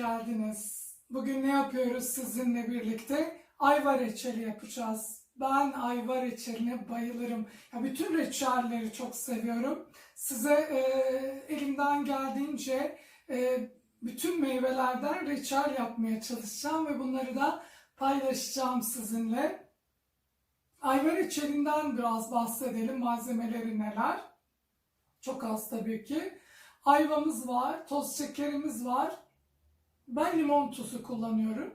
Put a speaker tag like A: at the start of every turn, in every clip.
A: geldiniz. Bugün ne yapıyoruz sizinle birlikte? Ayva reçeli yapacağız. Ben ayva reçeline bayılırım. Ya bütün reçelleri çok seviyorum. Size e, elimden geldiğince e, bütün meyvelerden reçel yapmaya çalışacağım ve bunları da paylaşacağım sizinle. Ayva reçelinden biraz bahsedelim. Malzemeleri neler? Çok az tabii ki. Ayvamız var, toz şekerimiz var. Ben limon tuzu kullanıyorum.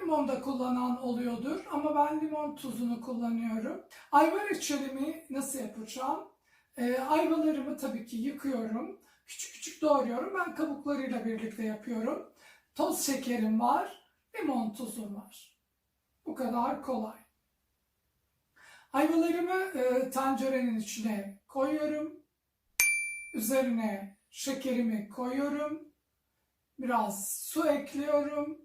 A: Limon da kullanan oluyordur ama ben limon tuzunu kullanıyorum. Ayva reçelimi nasıl yapacağım? Ee, ayvalarımı tabii ki yıkıyorum. Küçük küçük doğruyorum. Ben kabuklarıyla birlikte yapıyorum. Toz şekerim var, limon tuzum var. Bu kadar kolay. Ayvalarımı e, tencerenin içine koyuyorum. Üzerine şekerimi koyuyorum. Biraz su ekliyorum.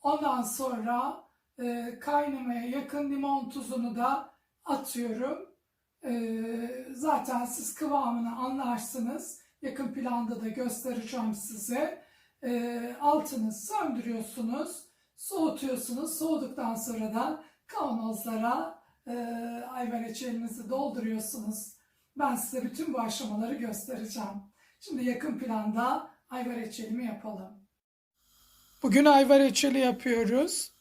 A: Ondan sonra e, kaynamaya yakın limon tuzunu da atıyorum. E, zaten siz kıvamını anlarsınız. Yakın planda da göstereceğim size. E, altını söndürüyorsunuz. Soğutuyorsunuz. Soğuduktan sonra da kavanozlara e, ayva reçelinizi dolduruyorsunuz. Ben size bütün bu aşamaları göstereceğim. Şimdi yakın planda ayva reçelimi yapalım. Bugün ayva reçeli yapıyoruz.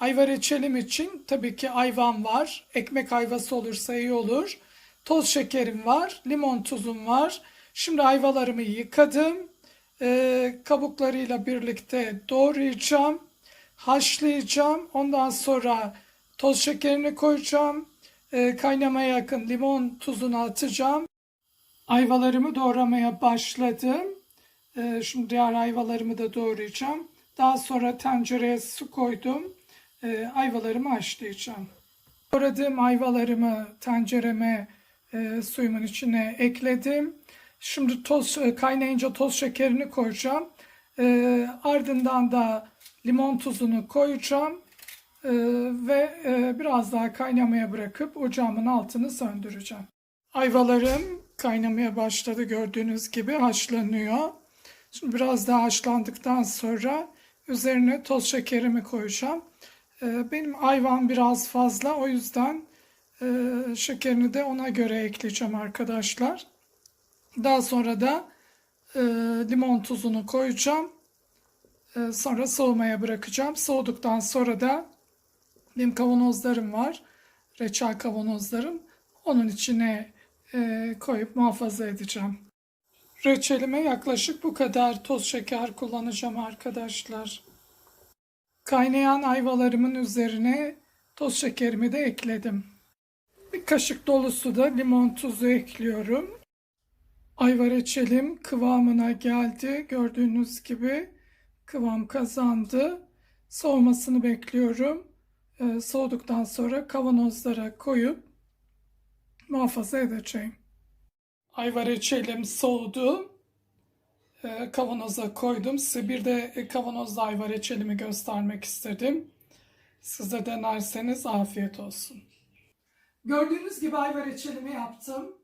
A: Ayva reçelim için tabii ki ayvam var. Ekmek ayvası olursa iyi olur. Toz şekerim var. Limon tuzum var. Şimdi ayvalarımı yıkadım. Ee, kabuklarıyla birlikte doğrayacağım. Haşlayacağım. Ondan sonra toz şekerini koyacağım. Ee, kaynamaya yakın limon tuzunu atacağım. Ayvalarımı doğramaya başladım. Ee, şimdi diğer ayvalarımı da doğrayacağım. Daha sonra tencereye su koydum. Ee, ayvalarımı haşlayacağım. Doğradığım ayvalarımı tencereme e, suyumun içine ekledim. Şimdi toz e, kaynayınca toz şekerini koyacağım. Ee, ardından da limon tuzunu koyacağım. Ee, ve e, biraz daha kaynamaya bırakıp ocağımın altını söndüreceğim. Ayvalarım kaynamaya başladı gördüğünüz gibi haşlanıyor. Şimdi biraz daha haşlandıktan sonra üzerine toz şekerimi koyacağım. Ee, benim ayvam biraz fazla o yüzden e, şekerini de ona göre ekleyeceğim arkadaşlar. Daha sonra da e, limon tuzunu koyacağım. E, sonra soğumaya bırakacağım. Soğuduktan sonra da benim kavanozlarım var. Reçel kavanozlarım. Onun içine koyup muhafaza edeceğim. Reçelime yaklaşık bu kadar toz şeker kullanacağım arkadaşlar. Kaynayan ayvalarımın üzerine toz şekerimi de ekledim. Bir kaşık dolusu da limon tuzu ekliyorum. Ayva reçelim kıvamına geldi. Gördüğünüz gibi kıvam kazandı. Soğumasını bekliyorum. Ee, soğuduktan sonra kavanozlara koyup muhafaza edeceğim. Ayva reçelim soğudu. Ee, kavanoza koydum. Size bir de e, kavanozda ayva reçelimi göstermek istedim. Siz de denerseniz afiyet olsun. Gördüğünüz gibi ayva reçelimi yaptım.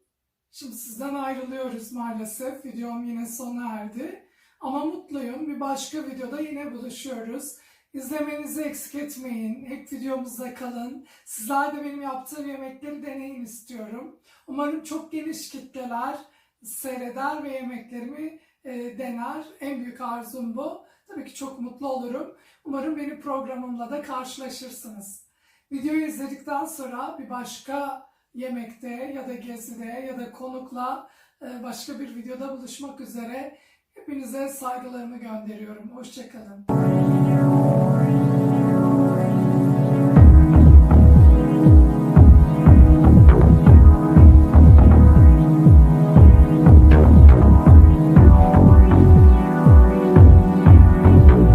A: Şimdi sizden ayrılıyoruz maalesef. Videom yine sona erdi. Ama mutluyum. Bir başka videoda yine buluşuyoruz. İzlemenizi eksik etmeyin. Hep videomuzda kalın. Sizler de benim yaptığım yemekleri deneyin istiyorum. Umarım çok geniş kitleler seyreder ve yemeklerimi e, dener. En büyük arzum bu. Tabii ki çok mutlu olurum. Umarım benim programımla da karşılaşırsınız. Videoyu izledikten sonra bir başka yemekte ya da gezide ya da konukla e, başka bir videoda buluşmak üzere. Hepinize saygılarımı gönderiyorum. Hoşçakalın.